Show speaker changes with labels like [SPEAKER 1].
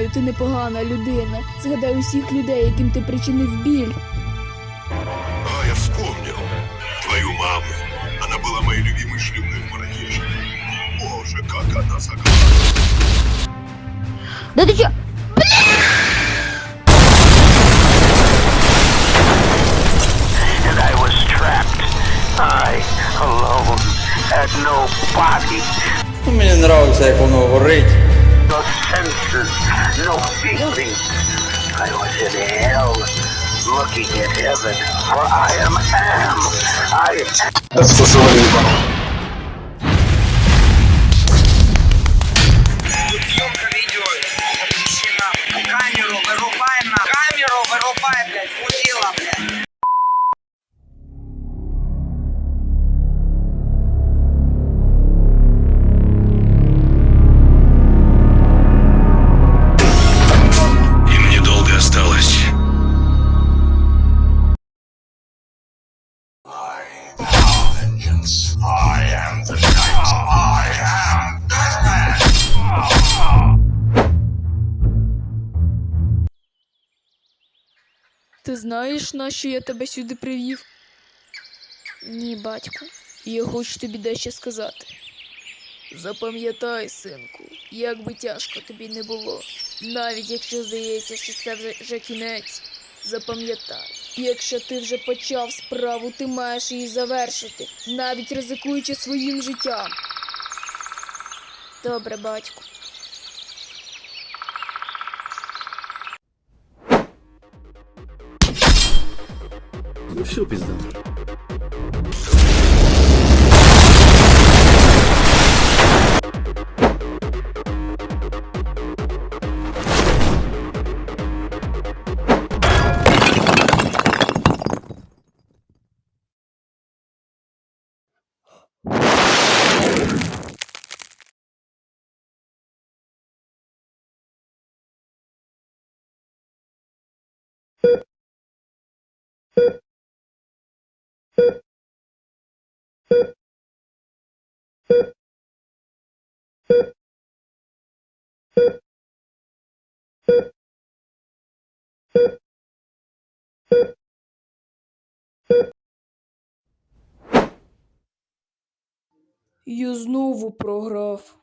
[SPEAKER 1] непогана людина. Згадай усіх людей, яким ти причинив біль.
[SPEAKER 2] А, я вспомнил. Твою маму. Она была моей любимой шлюпкой в Маракеше. Боже, как она заглазила.
[SPEAKER 3] Да ти чо?
[SPEAKER 4] and I was trapped. I, alone, had no
[SPEAKER 5] Мені нравиться, як воно горить
[SPEAKER 4] no senses, no feeling. I was in hell, looking at heaven, for I am Am. I
[SPEAKER 6] Съемка видео запрещена. Камеру вырубай на. Камеру вырубай, блядь, мудила, блядь.
[SPEAKER 1] Ти знаєш, на що я тебе сюди привів? Ні, батьку. Я хочу тобі дещо сказати. Запам'ятай, синку, як би тяжко тобі не було, навіть якщо здається, що це вже, вже кінець. Запам'ятай, якщо ти вже почав справу, ти маєш її завершити, навіть ризикуючи своїм життям. Добре, батьку.
[SPEAKER 7] Ну все,
[SPEAKER 1] Я знову програв.